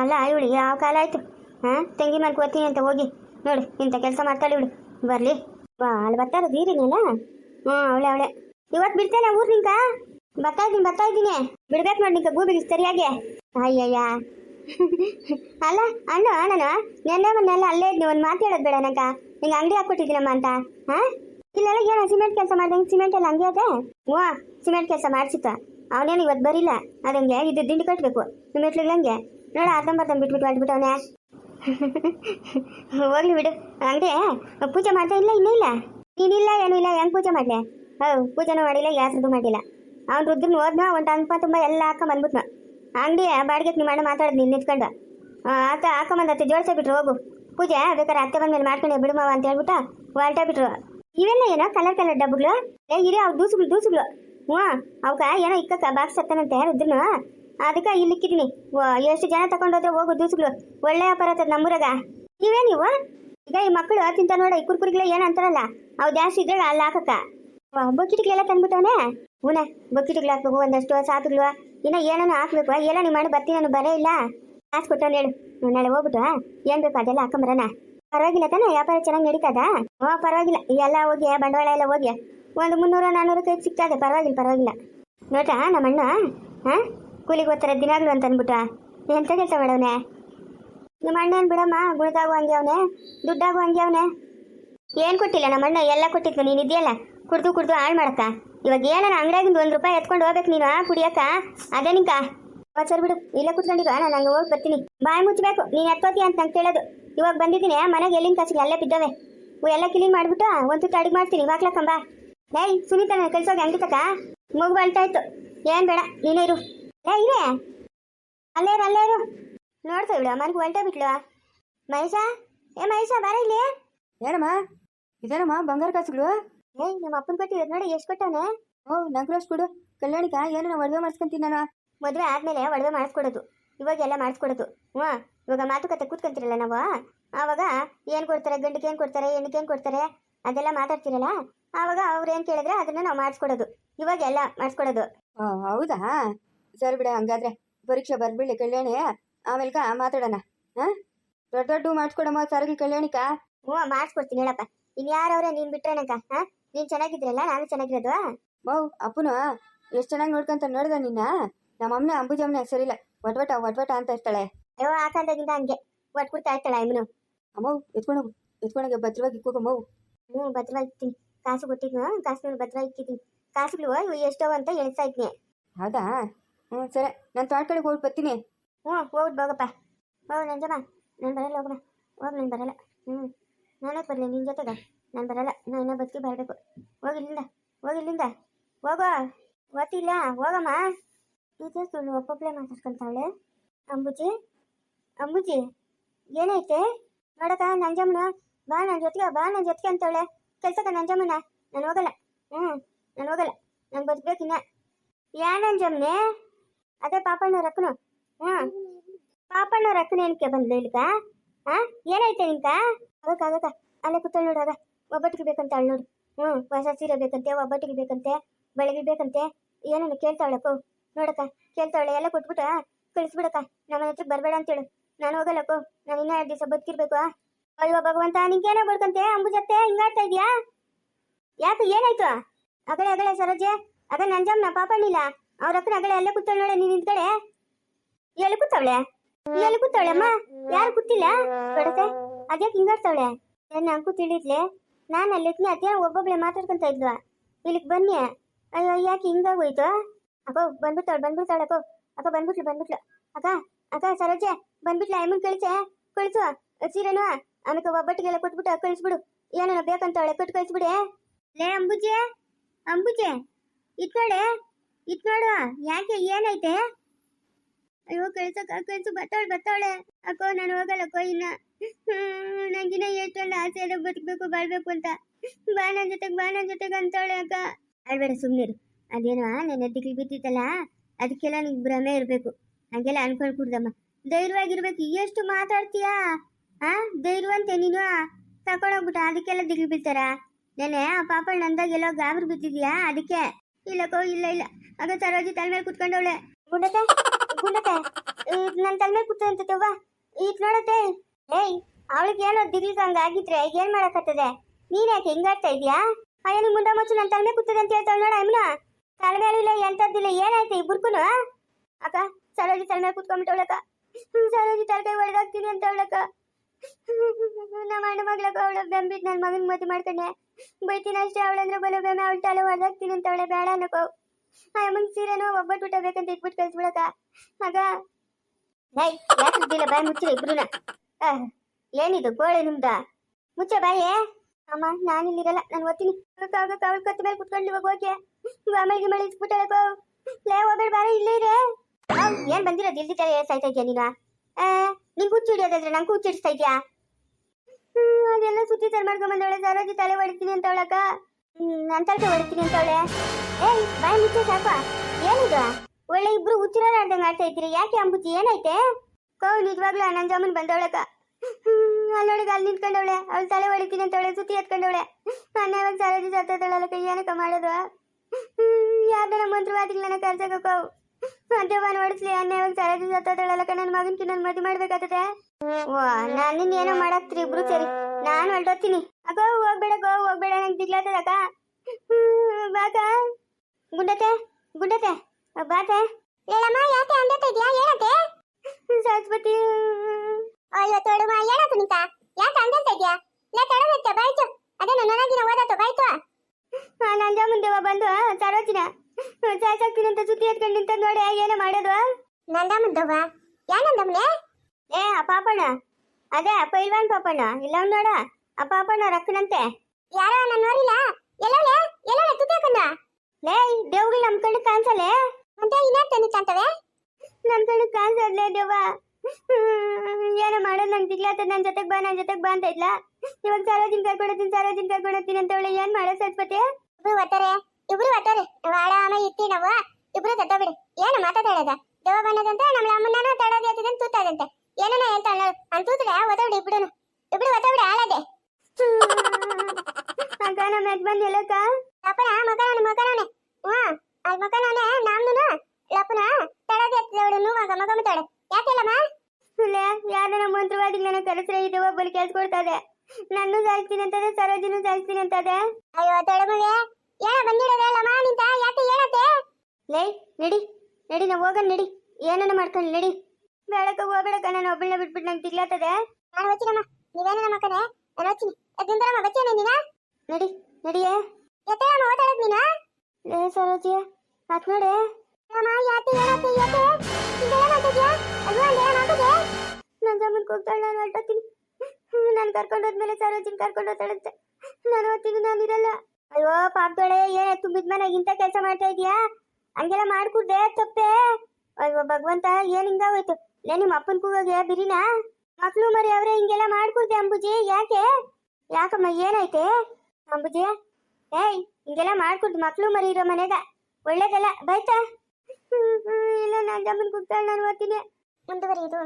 ಅಲ್ಲ ಇವಳು ಯಾವ ಕಾಲ ಆಯ್ತು? ಹಾಂ ತಂಗಿ ಮನೆಗೆ ಓದ್ತೀನಿ ಅಂತ ಹೋಗಿ. ನೋಡು, ಇಂಥ ಕೆಲಸ ಮಾಡ್ತಾಳೆ ಇವಳು ಬರಲಿ. ಅಲ್ಲಿ ಬರ್ತಾ ಇರೋದು ಈರಿನಲ್ಲ ಹ್ಞೂ, ಅವಳೆ ಅವಳೆ. ಇವತ್ತು ಬಿಡ್ತೇನೆ ಊರ್ ನಿಂಕ ಬರ್ತಾ ಇದ್ದೀನಿ ಬರ್ತಾ ಇದ್ದೀನಿ. ಬಿಡ್ಬೇಕು ನೋಡಿ ನಿಂಕ ಗೂಬಿಗೆ ಸರಿಯಾಗಿ. ಅಯ್ಯಯ್ಯ. ಅಲ್ಲ, ಅಣ್ಣ ನಾನು ನೆನ್ನೆ ಮೊನ್ನೆಲ್ಲ ಅಲ್ಲೇ ಇದ್ನಿ, ಒಂದು ಮಾತು ಹೇಳೋದು ಬೇಡ ನಂಕ ನಿಂಗೆ ಅಂಗಡಿ ಹಾಕ್ಬಿಟ್ಟಿದ್ದೀನಮ್ಮ ಅಂತ. ಹಾಂ ಇಲ್ಲೆಲ್ಲ ಏನೋ ಸಿಮೆಂಟ್ ಕೆಲಸ ಮಾಡ್ದಂಗೆ ಸಿಮೆಂಟ್ ಎಲ್ಲ ಹಂಗೆ ಅದೇ ಹ್ಞೂ, ಸಿಮೆಂಟ್ ಕೆಲಸ ಮಾಡಿಸಿತ್ತು ಅವನೇನು ಇವತ್ತು ಬರಿಲ್ಲ. ಅದಂಗೆ, ಇದು ದಿಂಡಿ ಕಟ್ಟಬೇಕು ಮೆಟ್ಲಿಗ್ಲಂಗೆ ನೋಡ, ಅರ್ಧಂಬರ್ಧ ಬಿಟ್ಬಿಟ್ಟು ಹೊಡ್ಬಿಟ್ಟವನೇ ಹೋಗ್ಲಿ ಬಿಡು. ಅಂಗಡಿ, ಪೂಜೆ ಮಾಡ್ತಾ ಇಲ್ಲ ಇನ್ನೂ ಇಲ್ಲ? ನೀನಿಲ್ಲ ಏನೂ ಇಲ್ಲ, ಹೆಂಗ್ ಪೂಜೆ ಮಾಡ್ಲಿ? ಹೌ, ಪೂಜೆನೂ ಮಾಡಿಲ್ಲ ಯಾಸ್ರದ್ದು ಮಾಡಿಲ್ಲ. ಅವ್ನು ರುದ್ರನ್ ಹೋದ್ನ, ಒಂದು ಅಂಕ ತುಂಬ ಎಲ್ಲ ಹಾಕ ಬಂದ್ಬಿಟ್ನ. ಅಂಗಡಿ, ಬಾಡಿಗೆ ನಿಮ್ಮ ಅಣ್ಣ ಮಾತಾಡೋದು ನೀನು ನಿಂತ್ಕೊಂಡು. ಆತ ಹಾಕೊಂಬಂದತ್ತೆ ಜೋಡಿಸೇ ಬಿಟ್ರು, ಹೋಗು. ಪೂಜೆ, ಬೇಕಾದ್ರೆ ಅತ್ತೆ ಬಂದ್ಮೇಲೆ ಮಾಡ್ಕೊಂಡೆ ಬಿಡುಮವ ಅಂತ ಹೇಳ್ಬಿಟ್ಟು ಹೊರಟ ಬಿಟ್ರು. ಇವೆಲ್ಲ ಏನೋ ಕಲರ್ ಕಲರ್ ಡಬ್ಬಗಳು? ಏ, ಇರಿ ಅವು ದೂಸುಗಳು ದೂಸುಗಳು. ಹ್ಞೂ ಅವಕ್ಕ ಏನೋ ಇಕ್ಕಕ್ಕ, ಬಾಕ್ಸ್ ಹತ್ತಾನಂತೆ, ರುದ್ರನು. ಅದಕ್ಕೆ ಇಲ್ಲಿ ಇಕ್ಕಿದ್ದೀನಿ ಎಷ್ಟು ಜನ ತಗೊಂಡೋದ್ರೆ ಹೋಗು ದೂಸುಗಳು. ಒಳ್ಳೆ ವ್ಯಾಪಾರ ಆತದ ನಮ್ಮೂರಾಗ. ಇವೇ ನೀವು ಈಗ ಈ ಮಕ್ಕಳು ತಿಂತ ನೋಡ, ಈ ಕುರ್ಕುರಿಗಳು ಏನು ಅಂತಾರಲ್ಲ, ಅವು ಜಾಸ್ತಿ ಇದ್ರೆ ಅಲ್ಲಿ ಹಾಕಕ್ಕ. ಬೊಕ್ಕಿಟ್ಗಳೆಲ್ಲ ತಂದ್ಬಿಟ್ಟವನೇ? ಹೂನ, ಬೊಕ್ಕಿಟ್ಗಳು ಹಾಕ್ಬೇಕು, ಒಂದಷ್ಟು ಸಾತುಗಳು. ಇನ್ನ ಏನೇನು ಹಾಕ್ಬೇಕು ಎಲ್ಲ ನೀವು ಮಾಡಿ ಬರ್ತೀನಿ ನಾನು ಬರೇ ಇಲ್ಲ. ಕಾಸು ಕೊಟ್ಟವನು ಹೇಳು. ನಾಳೆ ಹೋಗ್ಬಿಟ್ಟು ಏನು ಬೇಕು ಅದೆಲ್ಲ ಹಾಕೊಂಬರೋಣ. ಪರವಾಗಿಲ್ಲ ತಾನೆ, ವ್ಯಾಪಾರ ಚೆನ್ನಾಗಿ ನಡೀತದ? ಹ್ಞೂ ಪರವಾಗಿಲ್ಲ. ಎಲ್ಲ ಹೋಗಿ, ಬಂಡವಾಳ ಎಲ್ಲ ಹೋಗಿ. ಒಂದು ಮುನ್ನೂರು ನಾನ್ನೂರು ಕೈ ಸಿಗ್ತದೆ ಪರವಾಗಿಲ್ಲ ಪರವಾಗಿಲ್ಲ. ನೋಡ್ತಾ ನಮ್ಮ ಅಣ್ಣ ಹಾ ಕೂಲಿಗೆ ಹೋಗ್ತಾರೆ ದಿನಾಗ್ಲು ಅಂತ ಅಂದ್ಬಿಟ್ಟು ಎಂತ ಕೆಲಸ ಮಾಡವನೆ? ನಿಮ್ಮ ಅಣ್ಣ ಏನ್ ಬಿಡಮ್ಮ ಗುಣದಾಗು ಹಂಗೆ ಅವನೇ, ದುಡ್ಡಾಗು ಹಂಗೆ ಅವನೇ. ಏನ್ ಕೊಟ್ಟಿಲ್ಲ ನಮ್ಮ ಅಣ್ಣ, ಎಲ್ಲ ಕೊಟ್ಟಿದ್ವಿ ನೀನು ಇದೆಯಲ್ಲ ಕುಡ್ದು ಕುಡ್ದು ಹಾಳು ಮಾಡಕ್ಕ. ಇವಾಗ ಏನಾನ ಅಂಗಡಿಯಾಗಿಂದ ಒಂದ್ ರೂಪಾಯಿ ಎತ್ಕೊಂಡು ಹೋಗ್ಬೇಕು ನೀನು ಕುಡಿಯಕ್ಕ? ಅದೇ ನಿಂಕ? ಸರ್ ಬಿಡು, ಇಲ್ಲ ಕುತ್ಕೊಂಡಿರೋ ನಾನು ಹಂಗೆ ಹೋಗಿ ಬರ್ತೀನಿ. ಬಾಯಿ ಮುಚ್ಚಬೇಕು ನೀನು ಎತ್ತೋತಿ ಅಂತ ನಂಗೆ ಕೇಳೋದು. ಇವಾಗ ಬಂದಿದ್ದೀನಿ, ಮನೆಗೆ ಎಲ್ಲಿಂದ ಕಾಸಿಗೆ, ಅಲ್ಲೇ ಬಿದ್ದಾವೆ. ಎಲ್ಲ ಕ್ಲೀನ್ ಮಾಡ್ಬಿಟ್ಟು ಒಂದು ತುತ್ತು ಅಡುಗೆ ಮಾಡ್ತೀನಿ ವಾಕ್ಲಕ್ಕಂಬ ಏಯ್ ಸುನೀತಾ ನಾನು ಕೆಲ್ಸೋಗಿ ತಕ? ಮಗು ಇತ್ತು. ಏನ್ ಬೇಡ, ನೀನೇ ಇರು. ಏ ಇರೇ ಅಲ್ಲೇರು ಅಲ್ಲೇರು ನೋಡ್ತಾ ಇವಳು ಅಮ್ಮನಿಗೆ ಹೊಲ್ಟೇ ಬಿಟ್ಲು. ಮಹೇಶ ಏ ಮಹೇಶ ಬಾರ ಇಲ್ಲಿ. ಏನಮ್ಮ? ಇದೇನಮ್ಮ ಬಂಗಾರ ಕಾಸುಗಳು? ಏಯ್ ನಮ್ಮ ಅಪ್ಪನ ಕೊಟ್ಟಿರೋದು ನೋಡಿ ಎಷ್ಟು ಕೊಟ್ಟಾನೆ? ಓ ನಂಗ್ರೋಷ್ಟು ಕೊಡು. ಕಲ್ಯಾಣಿಕ ಏನೋ ನಾವು ಒಡವೆ ಮಾಡಿಸ್ಕೊಂತೀನಿ ನಾನು ಮದುವೆ ಆದಮೇಲೆ ಒಡವೆ ಮಾಡಿಸ್ಕೊಡೋದು. ಇವಾಗ ಎಲ್ಲ ಮಾಡಿಸ್ಕೊಡೋದು. ಹ್ಞೂ ಇವಾಗ ಮಾತುಕತೆ ಕೂತ್ಕೊಂತಿರಲ್ಲ ನಾವು? ಆವಾಗ ಏನು ಕೊಡ್ತಾರೆ ಗಂಡಿಗೆ ಏನು ಕೊಡ್ತಾರೆ ಹೆಣ್ಣಿಗೆ ಏನು ಕೊಡ್ತಾರೆ ಅದೆಲ್ಲ ಮಾತಾಡ್ತಿರಲ್ಲ? ಆವಾಗ ಅವ್ರು ಏನು ಕೇಳಿದ್ರೆ ಅದನ್ನ ನಾವು ಮಾಡಿಸ್ಕೊಡೋದು. ಇವಾಗ ಎಲ್ಲ ಮಾಡಿಸ್ಕೊಡೋದು ಹೌದಾ? ಸರಿ ಬಿಡ ಹಂಗಾದ್ರೆ ಪರೀಕ್ಷೆ ಬರ್ಬಿಡ್ಲಿ ಕಲ್ಯಾಣಿ. ಆಮೇಲ್ಕ ಮಾತಾಡೋಣ. ಹಾಂ? ದೊಡ್ಡ ದೊಡ್ಡ ಮಾಡಿಸ್ಕೊಡಮ್ಮ ಸರಗಿ ಕಲ್ಯಾಣಿಕ ಹ್ಞೂ ಮಾಡಿಸ್ಕೊಡ್ತೀನಿ ಹೇಳಪ್ಪ. ಇನ್ಯಾರವ್ರೆ ನೀನು ಬಿಟ್ರೇನಕ ಹಾಂ? ನೀನು ಚೆನ್ನಾಗಿದ್ರಲ್ಲ ನಾನು ಚೆನ್ನಾಗಿರೋದು? ಬೌ ಅಪ್ಪನ ಎಷ್ಟು ಚೆನ್ನಾಗಿ ನೋಡ್ಕೊಂತ ನೋಡ್ದ ನಿನ್ನ? ನಮ್ಮ ಅಂಬುಜಮ್ಮನ ಸರಿಲ್ಲ ಒಟ್ವಟ ಒಟ್ವಟ ಅಂತ ಇರ್ತಾಳೆ. ಅಯ್ಯೋ ಆಕಾಂತದಿಂದ ಹಂಗೆ. ಒಟ್ಬಿಡ್ತಾ ಇರ್ತಾಳೆ ಅಮ್ಮನು ಅಮ್ಮವ್ ಎತ್ಕೊಂಡು ಎತ್ಕೊಂಡೋಗಿ ಭದ್ರವಾಗಿ ಇಕ್ಕೋಗಮ್ಮವು ಹ್ಞೂ ಭದ್ರವಾಗಿ ಇಕ್ತೀನಿ ಕಾಸು ಕೊಟ್ಟಿದ್ನು? ಕಾಸು ಭದ್ರವಾಗಿ ಇಕ್ಕಿದ್ದೀನಿ. ಕಾಸುಗಳು ಎಷ್ಟೋ ಅಂತ ಎಣಿಸ್ತಾ ಇದ್ದೀನಿ ಹೌದಾ? ಹ್ಞೂ, ಸರಿ. ನಾನು ತೋಟಕಡೆಗೆ ಹೋಗಿ ಬರ್ತೀನಿ. ಹ್ಞೂ ಹೋಗ್ಬಿಟ್ಟು ಹೋಗಪ್ಪ. ಹೋಗು ನಂಜಮ್ಮ ನಾನು ಬರಲ್ಲ ಹೋಗಮ್ಮ ಹೋಗಿ, ನಾನು ಬರಲ್ಲ. ಹ್ಞೂ. ನಾನೇ ಬರಲಿ ನಿನ್ನ ಜೊತೆಗೆ. ನಾನು ಬರಲ್ಲ. ನಾನು ಇನ್ನೂ ಬದುಕಿ ಬರಬೇಕು ಹೋಗಿಲ್ಲಿಂದ ಹೋಗಿಲ್ಲಿಂದ ಹೋಗಿ ಗೊತ್ತಿಲ್ಲ. ಹೋಗಮ್ಮ. ಟೀಚರ್ಸ್ ಸುಳ್ಳು ಒಬ್ಬೊಬ್ಬಳೇ ಮಾತಾಡ್ಕೊಂತಾಳೆ. ಅಂಬುಜಿ. ಅಂಬುಜಿ ಏನೈತೆ ನೋಡಕ್ಕ, ನಂಜಮ್ಮನ. ಬಾ ನನ್ನ ಜೊತೆಗೆ, ಬಾ ನನ್ನ ಜೊತೆಗೆ ಅಂತವಳೆ. ಕೆಲ್ಸಕ್ಕ ನಂಜಮ್ಮನ. ನಾನು ಹೋಗಲ್ಲ. ಹ್ಞೂ, ನಾನು ಹೋಗಲ್ಲ. ನಾನು ಬದುಕಬೇಕಿನ್ನ ಯಾ ನಂಜಮ್ಮನೆ ಅದೇ ಪಾಪಣ್ಣ ಅಕ್ಕನು ಹ್ಞೂ ಪಾಪಣ್ಣ ಅಕ್ಕನ ಏನಕ್ಕೆ ಬಂದ್ಲು ಇಲ್ಕ ಹಾ? ಏನೈತೆ ನಿನ್ಕ ಆಗಕ್ಕ ಅಲ್ಲೇ ಕೂತ ನೋಡು ಆಗ. ಒಬ್ಬಟ್ಟಿಗೆ ಬೇಕಂತ ಅಳ್ ನೋಡು. ಹ್ಞೂ, ಹೊಸ ಸೀರೆ ಬೇಕಂತೆ, ಒಬ್ಬಟ್ಟಿಗೆ ಬೇಕಂತೆ, ಬೆಳಗ್ಗೆ ಬೇಕಂತೆ. ಏನನ್ನು ಕೇಳ್ತಾವಳಕ್ಕ ನೋಡಕ್ಕ ಕೇಳ್ತಾವಳೆ ಎಲ್ಲ ಕೊಟ್ಬಿಟ್ಟ ಕಳಿಸ್ಬಿಡಕ್ಕ. ನಮ್ಮ ಹತ್ರ ಬರಬೇಡ ಅಂತೇಳು. ನಾನು ಹೋಗಲ್ಲಕ್ಕೋ ನಾನು ಇನ್ನೂ ಎರಡು ದಿವಸ ಬದುಕಿರ್ಬೇಕು ಅಯ್ಯೋ ಭಗವಂತ, ನಿಂಗೇನೋ ಬಡ್ಕಂತೆ ಅಂಬುಜತ್ತೆ ಹಿಂಗಾಡ್ತಾ ಇದೆಯಾ? ಯಾಕೆ, ಏನಾಯ್ತು? ಅಗಳೆ ಅಗಳೆ, ಸರೋಜೆ. ಅದ ನಂಜಮ್ಮನ ಪಾಪಣ್ಣಿಲ್ಲ ಅವ್ರ ಹತ್ರ ಅಗಳೆ ಅಲ್ಲೇ ಕೂತಳು ನೋಡ ನೀನು ನಿಂತ್ಕಡೆ ಎಲ್ಲಿ ಕೂತವಳೆ? ಎಲ್ಲಿ ಕೂತವಳೆ ಅಮ್ಮ? ಯಾರು ಕೂತಿಲ್ಲ? ಬಡತೆ ಅದ್ಯಾಕೆ ಹಿಂಗಾಡ್ತಾವಳೆ ನಂಗೂ ತಿಳಿದ್ಲೆ? ನಾನು ಅಲ್ಲಿ ಅದೇ ಒಬ್ಬೊಬ್ಳೆ ಮಾತಾಡ್ಕೊಂತ ಇದ್ವ? ಇಲ್ಲಿಗೆ ಬನ್ನಿ. ಅಯ್ಯೋ, ಯಾಕೆ ಹಿಂಗಾಗೋಯ್ತು ಅಪ್ಪ ಬಂದ್ಬಿಡ್ತಾಳೆ ಬಂದ್ಬಿಡ್ತಾಳೆ ಅಪ್ಪ. ಅಪ್ಪ, ಬಂದ್ಬಿಟ್ಲು ಬಂದ್ಬಿಟ್ಲು. ಅಕ್ಕ ಅಕ್ಕ, ಸರೋಜೆ, ಬಂದ್ಬಿಟ್ಲ? ಅಮ್ಮನ್ ಕಳಿಸೆ? ಕಳಿಸು. ಸೀರೆನು ಅನಕ ಒಬ್ಬಟ್ಟಿಗೆಲ್ಲ ಕೊಟ್ಬಿಟ್ಟು ಕಳಿಸ್ಬಿಡು. ಏನೋ ಬೇಕಂತಾಳೆ ಕೊಟ್ಟು ಕಳಿಸ್ಬಿಡಿ. ಲೇ, ಅಂಬುಜೆ ಅಂಬುಜೆ ಇಟ್ಕೊಡೆ ಇಟ್ಕೊಡು ಯಾಕೆ ಏನೈತೆ? ಅಯ್ಯೋ ಕೆಲ್ಸಕ್ಕ ಕೆಲ್ಸ ಬತ್ತಾಳೆ ಬತ್ತಾಳೆ ಅಕ್ಕೋ, ನಾನು ಹೋಗಲ್ಲಕ್ಕೋ ಇನ್ನ. ನಂಗಿನ ಎಷ್ಟೊಂದು ಆಸೆ ಇದೆ ಬದುಕಬೇಕು, ಬಾಳ್ಬೇಕು ಅಂತ. ಬಾಣ ಜೊತೆಗೆ ಬಾಣ ಜೊತೆಗೆ ಅಂತಾಳೆ ಅಕ್ಕ. ಅಳ್ಬೇಡ ಸುಮ್ಮನಿರು ಅದೇನೋ, ನನ್ನ ದಿಕ್ಕಿಗೆ ಬಿದ್ದಿತ್ತಲ್ಲ? ಅದಕ್ಕೆಲ್ಲ ನಿಂಗೆ ಭ್ರಮೆ ಇರಬೇಕು. ಹಂಗೆಲ್ಲ ಅನ್ಕೊಂಡು ಕುಡ್ದಮ್ಮ. ಧೈರ್ಯವಾಗಿರ್ಬೇಕು, ಎಷ್ಟು ಮಾತಾಡ್ತೀಯಾ? ಆ, ಧೈರ್ಯವಂತೆ ನೀನು. ತಕೊಂಡೋಗ್ಬಿಟ್ಟ ಅದಕ್ಕೆಲ್ಲ ದಿಗ್ಲು ಬೀಳ್ತಾರ? ನೆನೆ ಆ ಪಾಪ ನಂದಾಗ ಎಲ್ಲೋ ಗಾಬರಿ ಬಿದ್ದಿದ್ಯಾ? ಅದಕ್ಕೆ. ಇಲ್ಲಕ್ಕೋ ಇಲ್ಲ ಇಲ್ಲ. ಅದು ಸರೋಜಿ ತಲೆ ಮೇಲೆ ಕುತ್ಕೊಂಡವಳೆ. ಗುಂಡತೆ ಗುಂಡತೆ ನನ್ನ ತಲೆ ಮೇಲೆ ಕೂತಂತವ್ವ ಈಗ ನೋಡತ್ತೆ. ಏಯ್, ಅವಳಿಗೆ ಏನೋ ದಿಗ್ಲಿ ಹಂಗ ಆಗಿದ್ರೆ ಈಗ ಏನ್ ಮಾಡಕತ್ತದೆ? ನೀನ್ ಯಾಕೆ ಹಿಂಗಾಡ್ತಾ ಇದೀಯಾ? ಅಯ್ಯ ನಿಮ್ ಮುಚ್ಚು ನನ್ನ ತಲೆ ಮೇಲೆ ಕೂತದೆ ಅಂತ ಹೇಳ್ತಾಳೆ ನೋಡ ಅಮ್ಮನ. ತಲೆ ಮೇಲೆ ಇಲ್ಲ ಎಂತದ್ದಿಲ್ಲ ಏನಾಯ್ತು ಇಬ್ಬರ್ಕುನು ಅಕ್ಕ, ಸರೋಜಿ ತಲೆ ಮೇಲೆ ಕುತ್ಕೊಂಡ್ಬಿಟ್ಟವಳಕ್ಕ. ಸರೋಜಿ ತಲೆ ಕೈ ಒಳಗಾಗ್ತೀನಿ ಅಂತ ಅವಳಕ್ಕ. ನಮ್ಮ ಅಣ್ಣ ಮಗಳಕ್ಕ ಅವಳ ಬೆಂಬಿದ್ ನನ್ನ ಮಗನ ಮದುವೆ ಮಾಡ್ಕೊಂಡೆ. ಬೈತೀನಿ ಅಷ್ಟೇ, ಅವಳಂದ್ರೆ ಬಲು ಬೆಮ್ಮೆ ಅವಳ ತಲೆ ಹೊರದಾಗ್ತೀನಿ ಅಂತ ಅವಳೆ ಬೇಡ ಅನ್ನಕೋ ಆ ಅಮ್ಮನ ಸೀರೆನೋ ಒಬ್ಬಟ್ಟು ಊಟ ಬೇಕಂತ ಇಟ್ಬಿಟ್ಟು ಕಳ್ಸ್ಬಿಡಕ ಆಗ ಯಾಕೆ ಇದ್ದಿಲ್ಲ? ಬಾಯಿ ಮುಚ್ಚಿರಿ ಇಬ್ರುನ. ಏನಿದು ಗೋಳೆ ನಿಮ್ದ? ಮುಚ್ಚ ಬಾಯೇ. ಅಮ್ಮ, ನಾನಿಲ್ಲಿರಲ್ಲ, ನಾನು ಓದ್ತೀನಿ. ಅವಳ ಕತ್ತ ಮೇಲೆ ಕುತ್ಕೊಂಡು ಹೋಗಿ. ಆಮೇಲೆ ಮಳೆ ಇಸ್ಬಿಟ್ಟಾಳಕೋ ಲೇ, ಹೋಗ್ಬೇಡ ಬಾರ ಇಲ್ಲೇ ಇದೆ ಏನ್ ಬಂದಿರೋದು? ಇಲ್ದಿ ತರ ಸಾಯ್ತಾ ಇದೆಯಾ ನೀನು? ನಿಂಗೆ ಹುಚ್ಚು ಹಿಡಿಯೋದಾದ್ರೆ ನಂಗೆ ಹುಚ್ಚು ಹಿಡಿಸ್ತಾ ಇದೆಯಾ? ಅದೆಲ್ಲ ಸುತ್ತಿ ಸರ್ ಮಾಡ್ಕೊಂಬಂದವಳೆ, ಸರೋಜಿ ತಲೆ ಹೊಡಿತೀನಿ ಅಂತ ಅವಳಕ್ಕ. ನನ್ನ ತಲೆ ಹೊಡಿತೀನಿ ಅಂತ ಅವಳೆ. ಏಯ್, ಬಾಯ್ ಮುಚ್ಚೆ, ಸಾಕ. ಏನಿದು ಒಳ್ಳೆ ಇಬ್ರು ಹುಚ್ಚಿರೋರು ಆಡ್ದಂಗೆ ಆಡ್ತಾ ಇದ್ದೀರಿ, ಯಾಕೆ ಅಂಬುಜಿ ಏನೈತೆ ಕೌ, ನಿಜವಾಗ್ಲೂ ನನ್ನ ಜಾಮೂನ್ ಬಂದವಳಕ್ಕ. ಅಲ್ಲಿ ನೋಡಿ ಅಲ್ಲಿ ನಿಂತ್ಕೊಂಡವಳೆ. ಅವಳು ತಲೆ ಹೊಡಿತೀನಿ ಅಂತ ಅವಳೆ, ಸುತ್ತಿ ಎತ್ಕೊಂಡವಳೆ. ಅಣ್ಣ ಇವಾಗ ಸರೋಜಿ ಸತ್ತದಳಕ್ಕ ಏನಕ್ಕ ಮಾಡೋದು? ಯಾರನ್ನ ಮಂತ್ರವಾದಿಗಳನ್ನ ಕರ್ಸಕ್ಕೋ ಮದ್ಯಪಾನ ಹೊಡಿಸ್ಲಿ ಅನ್ನ ಇವಾಗ ಸರೋಜಿ ಸತ್ತದಳಕ್ಕ ನನ್ನ ಮಗನ್ಕಿ ನನ್ನ ಮದುವೆ ಮಾಡ್ಬೇಕಾಗ್ತದೆ ವಾ ನಾನು ಏನೋ ಮಾಡಾಕ್ತ್ರಿ ಇಬ್ರು ಸರಿ. ನಾನು ಹೊರಟೋಗ್ತೀನಿ. ಅಕ್ಕ ಹೋಗ್ಬೇಡ ಗೋ ಹೋಗ್ಬೇಡ ನಂಗೆ ದಿಗ್ಲಾತದಕ್ಕ ಬಾಕ ಗುಂಡತೆ ಗುಂಡತೆ ಬಾತೆ ಹೇಳಮ್ಮ ಯಾಕೆ ಅಂದತೆ ಇದೆಯಾ? ಏನತೆ ಸರಸ್ವತಿ. ಅಯ್ಯೋ ತೊಡಮ್ಮ ಏನತ್ತು ನಿಂತ? ಯಾಕೆ ಅಂದತ ಇದೆಯಾ? ಲೇ ತೊಡಮತ್ತೆ ಬಾಯ್ತು ಅದೇ ನನಗಿನ ಓದತ್ತು ಬಾಯ್ತು ನಂಜ ಮುಂದೆ ಬಂದು ಸರೋಜಿನ. ಸಾಯ್ಸಾಕ್ತೀನಿ ಅಂತ ಸುದ್ದಿ ಎತ್ಕೊಂಡು ನಿಂತ ನೋಡಿ ಏನೋ ಮಾಡೋದು ನಂದ ಮುಂದವ್ವ ಯಾನಂದಮ್ನೆ ಏ ಆ ಪಾಪಣ್ಣ. ಅದೇ ಪೈಲ್ವಾನ್ ಪಾಪಣ್ಣ. ಇಲ್ಲ ಅವ್ನ್ ನೋಡ. ಆ ಪಾಪಣ್ಣ ರಕ್ಕನಂತೆ ಯಾರೋ ನಾನು ನೋಡಿಲ್ಲ? ಎಲ್ಲವಳೆ ಎಲ್ಲವಳೆ ಲೇ ದೇವ್ಗಳು ನಮ್ ಕಣ್ಣು ಅಂತ ಇನ್ನೇನ್ ತಂದಿತ್ತಂತವೆ ನನ್ ಕಣ್ಣು ದೇವ ಏನೋ ಮಾಡೋದು ನಂಗೆ ದಿಗ್ಲಾತ ನನ್ನ ಜೊತೆಗೆ ಬಾ ನನ್ನ ಜೊತೆಗೆ ಬಾ ಅಂತ ಇದ್ಲ? ಇವಾಗ ಸರೋಜಿನ್ ಕರ್ಕೊಂಡೋತೀನಿ ಸರೋಜಿನ್ ಕರ್ಕೊಂಡೋತೀನಿ ಅಂತ ಹೇಳಿ ಏನ್ ಮಾಡೋ ಸತ್ಪತಿ? ಒತ್ತಾರೆ. ಇಬ್ರು ಒತ್ತಾರೆ ವಾಳ ಆಮ ಇತ್ತಿ ನಾವು ಇಬ್ರು ತಟ್ಟಬಿಡಿ ಏನು ಮಾತಾಡೋದ ದೇವ ಬಣ್ಣದಂತೆ ನಮ್ಮ ಅಮ್ಮನ ತಡೋದು ಎತ್ತಿದಂತ ತೂತದಂತೆ ಏನನ ಹೇಳ್ತಾಳ ಅಂತ ತೂತಡೆ ಒತ್ತಬಿಡಿ ಇಬ್ರು ಇಬ್ರು ಒತ್ತಬಿಡಿ ಆಳದೆ. ಅಕ್ಕ ನಮ್ಮ ಯಜಮಾನ್ ಎಲ್ಲಕ್ಕ ಅಪ್ಪನ ಮಕನವನೆ ಮಕನವನೆ ಹ್ಞೂ ಅಲ್ಲಿ ಮಕನವನೆ ನಮ್ನು ಲಪ್ಪನ ತಡೋದು ಎತ್ತಿದವಳು ನೋವಾಗ ಮಗ ಮತಾಳೆ ಯಾಕೆಲ್ಲಮ್ಮ ಸುಳ್ಳೆ ಯಾರನ್ನ ಮಂತ್ರವಾದಿಗಳನ್ನ ಕರೆಸ್ರೆ ಇದು ಒಬ್ಬರು ಕೆಲ್ಸ ಕೊಡ್ತದೆ ನಾನು ಸಾಯಿಸ್ತೀನಿ ಅಂತದೆ ಸರೋಜಿನೂ ಸಾಯಿಸ್ತೀನಿ ಅಂತದೆ. ಅಯ್ಯೋ ತೊಡಮವೆ ಏನ ಬಂದಿಡೋದಲ್ಲಮ್ಮ ನಿಂತ ಯಾಕೆ ಏನತ್ತೆ ಲೇ ನಡಿ ನಡಿ ನಾವು ಹೋಗೋಣ ನಡಿ. ಏನನ್ನ ಮಾಡ್ಕೊಂಡು ನಡಿ. ಬೆಳಕ ಹೋಗ್ಬೇಡಕ್ಕ ನಾನು ಒಬ್ಬಳನ್ನ ಬಿಟ್ಬಿಟ್ಟು ನಂಗೆ ತಿಗ್ಲಾತದೆ. ನಾನು ವಚ್ಚಿನಮ್ಮ ನೀವೇನ ಮಕ್ಕನೆ ನಾನು ವಚ್ಚಿನಿ ಅದಿಂದರಮ್ಮ ಬಚ್ಚೇನೆ ನೀನ ನಡಿ ನಡಿಯೇ. ಎತ್ತಮ್ಮ ಓದಾಡದ್ ನೀನ? ಲೇ ಸರೋಜಿಯ ಅತ್ ನೋಡೆ. ಅಮ್ಮ ಯಾಕೆ ಏನತ್ತೆ ಯಾಕೆ? ಇದೆಲ್ಲ ಮಾತಾಡ್ಯಾ ಅದು ಮಾತಾಡ್ಯಾ ನನ್ನ ಜಮನ್ ಕೂಗ್ತಾಳೆ ನಾನು ಹೊರಟೋಗ್ತೀನಿ. ನಾನು ಕರ್ಕೊಂಡು ಹೋದ್ಮೇಲೆ ಸರೋಜಿನ ಕರ್ಕೊಂಡು ಹೋಗ್ತಾಳಂತೆ. ನಾನು ಹೋಗ್ತೀನಿ ನಾನು ಇರಲ್ಲ ಅಯ್ಯೋ ಪಾಪದೊಳೆ ಏನೇ ತುಂಬಿದ ಮನೆಗೆ ಇಂಥ ಕೆಲಸ ಮಾಡ್ತಾ ಇದೀಯಾ ಹಂಗೆಲ್ಲ ಮಾಡ್ಕೊಡ್ದೆ, ತಪ್ಪೆ? ಅಯ್ಯೋ, ಭಗವಂತ, ಏನ್ ಹಿಂಗಾಗೋಯ್ತು? ಲೇ, ನಿಮ್ಮ ಅಪ್ಪನ ಕೂಗೋಗೆ ಬಿರಿನಾ? ಮಕ್ಳು ಮರಿ ಅವ್ರೆ, ಹಿಂಗೆಲ್ಲ ಮಾಡ್ಕೊಡ್ದೆ ಅಂಬುಜಿ, ಯಾಕೆ? ಯಾಕಮ್ಮ ಏನೈತೆ ಅಂಬುಜಿ, ಏಯ್, ಹಿಂಗೆಲ್ಲ ಮಾಡ್ಕೊಡ್ದು ಮಕ್ಳು ಮರಿ ಇರೋ ಮನೆಗ. ಒಳ್ಳೇದಲ್ಲ, ಬೈತಾ? ಇಲ್ಲ, ನಾನು ಜಮ್ಮನ್ ಕೂಗ್ತಾಳೆ ನಾನು ಓದ್ತೀನಿ. ಮುಂದುವರಿಯುದು